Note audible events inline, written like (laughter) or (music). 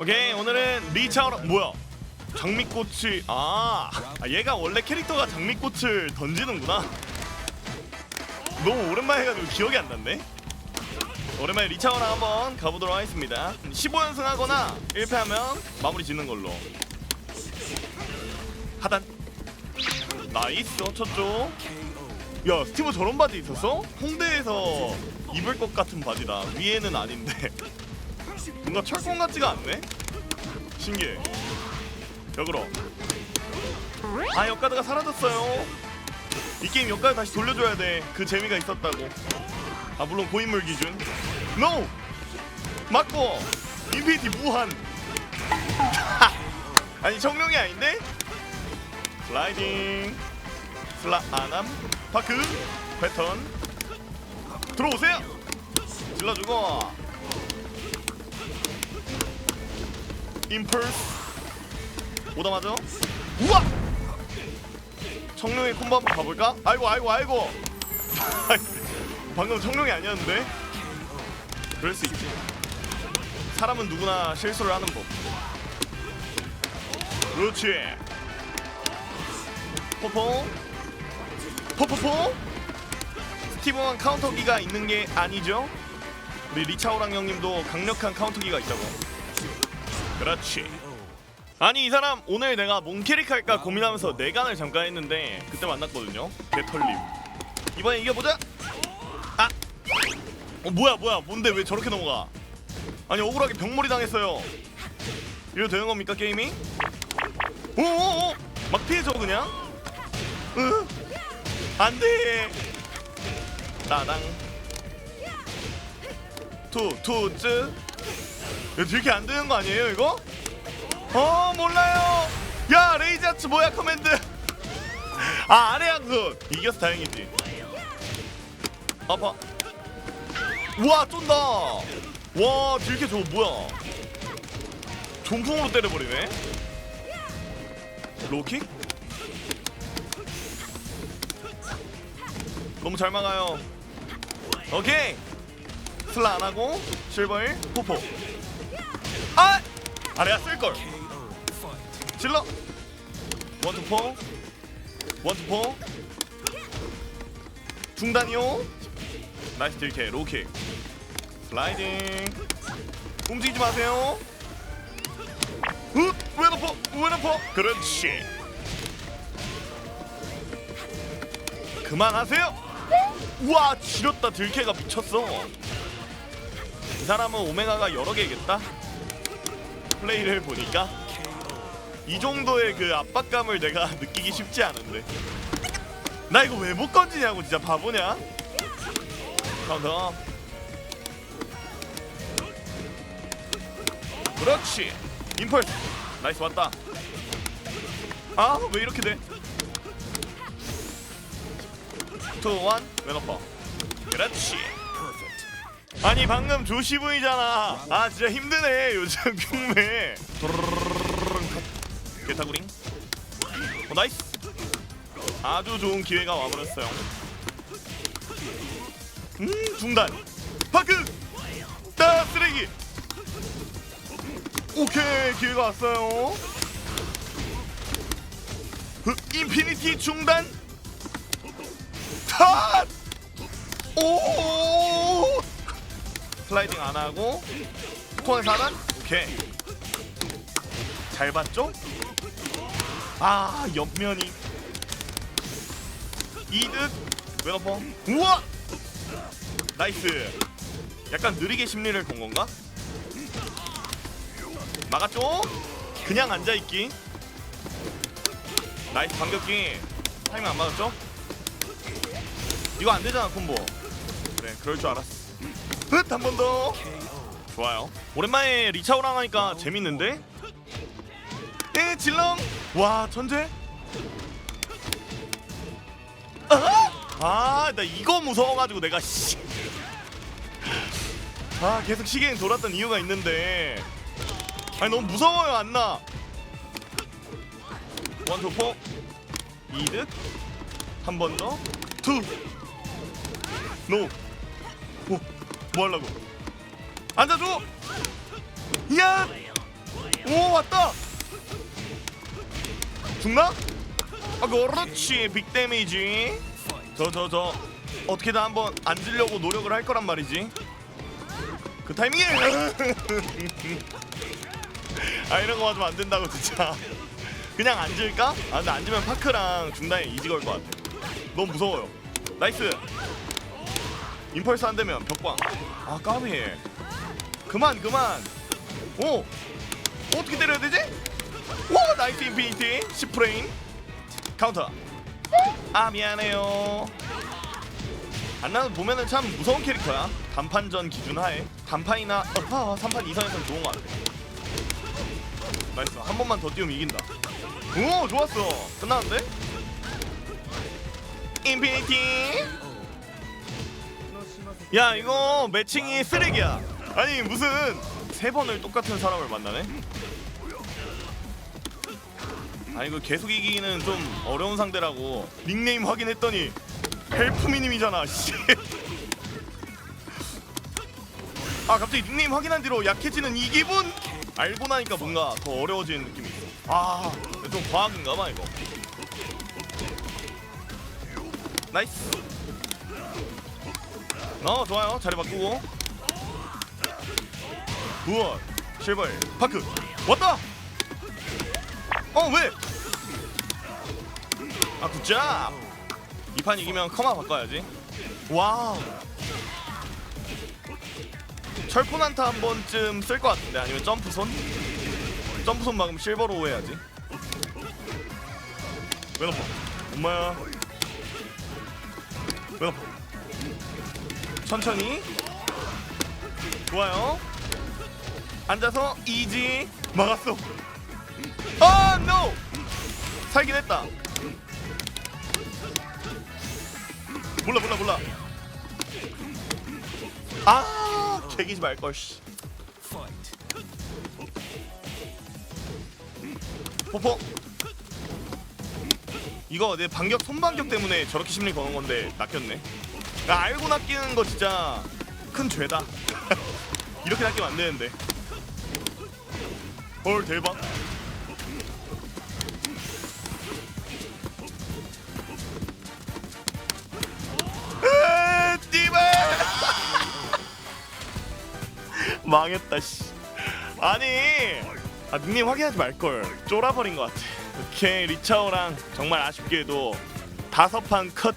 오케이 오늘은 리차오라 뭐야? 장미꽃이 아, 아 얘가 원래 캐릭터가 장미꽃을 던지는구나. 너무 오랜만에 해가지고 기억이 안 났네. 오랜만에 리차오라 한번 가보도록 하겠습니다. 15연승 하거나 1패하면 마무리 짓는 걸로. 하단. 나이스 쳤죠 야 스티브 저런 바지 있었어? 홍대에서 입을 것 같은 바지다. 위에는 아닌데 뭔가 철권 같지가 않네? 신기해. 역으로 아 역가드가 사라졌어요. 이 게임 역가드 다시 돌려줘야 돼그 재미가 있었다고. 아 물론 고인물 기준. NO! 맞고! 인피니티 무한! (laughs) 아니 청룡이 아닌데? 슬라이딩. 슬라 아남. 파크. 패턴. 들어오세요! 질러주고 임펄스. 오다마죠? 우와! 청룡의 콤보 한번 가볼까? 아이고 아이고 아이고. (laughs) 방금 청룡이 아니었는데? 그럴 수 있지. 사람은 누구나 실수를 하는 법. 그렇지. 포포. 포포포. 스티브만 카운터기가 있는 게 아니죠? 우리 리차오랑 형님도 강력한 카운터기가 있다고 그렇지. 아니 이 사람 오늘 내가 뭔 캐릭 할까 고민하면서 내간을 잠깐 했는데 그때 만났거든요. 개털림 이번에 이겨보자! 아! 어, 뭐야 뭐야. 뭔데? 왜 저렇게 넘어가? 아니 억울하게 병몰이 당했어요. 이래도 되는 겁니까 게임이 오오오! 막 피해줘 그냥? 으? 안돼! 따당. 투 투즈 이렇게 안 되는 거 아니에요 이거? 어 몰라요. 야 레이저츠 뭐야 커맨드? (laughs) 아 아래 양손. 이겨서 다행이지. 아파. 우와 쫀다. 와 딜캐 저거 뭐야? 종풍으로 때려버리네. 로킥? 너무 잘 막아요. 오케이. 슬라 안 하고 실버일. 포포. 아! 아래야 쓸걸. 질러. 원투포 원투포 중단이요. 나이스 딜캐 로킥 슬라이딩. 움직이지 마세요. 훗! 웨너퍼 웨너퍼 그렇지. 그만하세요. 우와 지렸다. 딜캐가 미쳤어. 이 사람은 오메가가 여러 개겠다 플레이를 보니까 이 정도의 그 압박감을 내가 (laughs) 느끼기 쉽지 않은데. 나 이거 왜 못 건지냐고 진짜 바보냐? 카운터 그렇지. 임펄스 나이스 왔다. 아 왜 이렇게 돼? 투원. 왼어퍼. 그렇지 아니 방금 조시브이잖아. 아 진짜 힘드네 요즘 경매 게타구링. 어 나이스. 아주 좋은 기회가 와버렸어요. 음 중단. 파크! 따 쓰레기! 오케이 기회가 왔어요. 흑, 인피니티 중단. 탓! 오! 슬라이딩 안 하고 코너 사단? 오케이. 잘 봤죠? 아 옆면이. 이득. 웨너퍼. 우와! 나이스. 약간 느리게 심리를 건 건가? 막았죠? 그냥 앉아있기. 나이스 반격기. 타이밍 안 맞았죠? 이거 안 되잖아 콤보. 그래 그럴 줄 알았어 흩한 번 더. 좋아요. 오랜만에 리차오랑 하니까 재밌는데? 에 질렁. 와 천재. 아 나 이거 무서워가지고 내가 씨. 아 계속 시계는 돌았던 이유가 있는데. 아니 너무 무서워요 안나. 원 투 포. 이득. 한 번 더 투. 노. 오, 뭐 하려고? 앉아줘. 야. 오 왔다 죽나? 아 그렇지 빅 데미지 저 저 저 어떻게든 한번 앉으려고 노력을 할 거란 말이지 그 타이밍에 (laughs) 아 이런 거 하면 안 된다고 진짜 그냥 앉을까? 아 근데 앉으면 파크랑 중단에 걸것 같아 너무 무서워요 나이스 임펄스 안 되면 벽광. 아 까비. 그만 그만. 오! 어떻게 때려야 되지? 와 나이스 인피니티. 10프레임. 카운터. 아 미안해요. 안나는 보면은 참 무서운 캐릭터야. 단판전 기준 하에. 단판이나 어, 3판 이상에선 좋은 거 같아. 나이스. 한 번만 더 뛰면 이긴다. 오 좋았어. 끝났는데? 인피니티 야 이거 매칭이 쓰레기야. 아니 무슨 세 번을 똑같은 사람을 만나네? 아 이거 계속 이기기는 좀 어려운 상대라고 닉네임 확인했더니 헬프미님이잖아 씨. 아 갑자기 닉네임 확인한 뒤로 약해지는 이 기분? 알고 나니까 뭔가 더 어려워지는 느낌이 있어. 아좀 과학인가 봐 이거. 나이스 어 좋아요. 자리 바꾸고. 우와 실벌 파크. 왔다! 어 왜? 아 굿잡 이판 이기면 커마 바꿔야지. 와우. 철폰 한타 한 번쯤 쓸 것 같은데 아니면 점프손? 점프손 막으면 실버로 해야지. 왜 높아 엄마야. 왜 높아 천천히. 좋아요. 앉아서 이지. 막았어. 아 노! 살긴 했다. 몰라 몰라 몰라. 아 개기지 말걸 씨. 포포. 이거 내 반격 손반격 때문에 저렇게 심리 거는 건데 낚였네 야, 알고 낚이는 거 진짜 큰 죄다. (laughs) 이렇게 낚이면 안 되는데. 헐 대박. (laughs) 망했다 씨. 아니 아 닉네임 확인하지 말걸. 쫄아버린 것 같아. 오케이 리차오랑 정말 아쉽게도 다섯 판컷